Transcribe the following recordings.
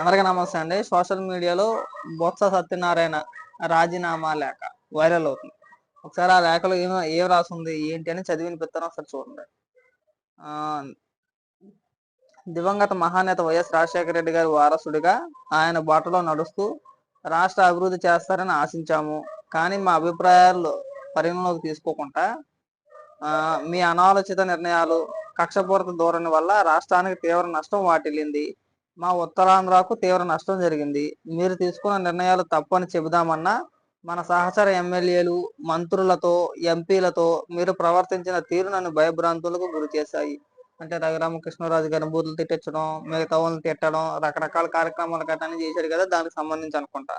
అందరికీ నమస్తే అండి. సోషల్ మీడియాలో బొత్స సత్యనారాయణ రాజీనామా లేఖ వైరల్ అవుతుంది. ఒకసారి ఆ లేఖలో ఏం ఏం రాసింది ఏంటి అని చదివి వినిపిస్తాను ఒకసారి చూడండి. దివంగత మహానేత వైఎస్ రాజశేఖర రెడ్డి గారి వారసుడిగా ఆయన బాటలో నడుస్తూ రాష్ట్ర అభివృద్ధి చేస్తారని ఆశించాము. కానీ మా అభిప్రాయాలు పరిగణలోకి తీసుకోకుండా మీ అనాలోచిత నిర్ణయాలు కక్షపూరిత ధోరణి వల్ల రాష్ట్రానికి తీవ్ర నష్టం వాటిల్లింది. మా ఉత్తరాంధ్రకు తీవ్ర నష్టం జరిగింది. మీరు తీసుకున్న నిర్ణయాలు తప్పని చెబుదామన్నా మన సహచర ఎమ్మెల్యేలు మంత్రులతో ఎంపీలతో మీరు ప్రవర్తించిన తీరు నన్ను భయభ్రాంతులకు గురి చేశాయి. అంటే రఘురామకృష్ణరాజు గారిని బూతులు తిట్టించడం మిగతా వాళ్ళని తిట్టడం రకరకాల కార్యక్రమాలు గట్రా చేశారు కదా దానికి సంబంధించి అనుకుంటా.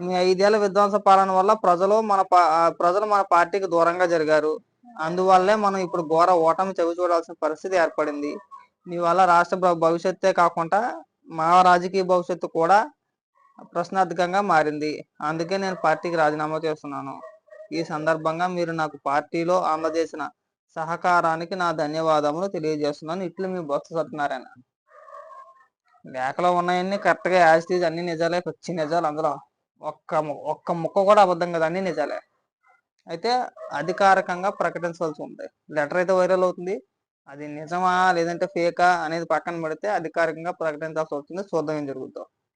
మీ ఐదేళ్ళ విధ్వంస పాలన వల్ల ప్రజలు మన పా- ప్రజలు మన పార్టీకి దూరంగా జరిగారు. అందువల్లే మనం ఇప్పుడు ఘోర ఓటమి చవి చూడాల్సిన పరిస్థితి ఏర్పడింది. మీ వల్ల రాష్ట్ర భవిష్యత్తే కాకుండా మా రాజకీయ భవిష్యత్తు కూడా ప్రశ్నార్థకంగా మారింది. అందుకే నేను పార్టీకి రాజీనామా చేస్తున్నాను. ఈ సందర్భంగా మీరు నాకు పార్టీలో అందజేసిన సహకారానికి నా ధన్యవాదములు తెలియజేస్తున్నాను. ఇట్లు మీ బొత్స సత్యనారాయణ. లేఖలో ఉన్నాయన్నీ కరెక్ట్గా యాజ్ అన్ని నిజాలే పచ్చి నిజాలు అందులో. ఒక్క ము- ఒక్క ముక్క కూడా అబద్ధం కదా అన్ని నిజాలే. అయితే అధికారికంగా ప్రకటించవలసి ఉంది. లెటర్ అయితే వైరల్ అవుతుంది. అది నిజమా లేదంటే ఫేకా అనేది పక్కన పెడితే అధికారికంగా ప్రకటించాల్సి వస్తుంది చూద్దాం ఏం జరుగుతుందో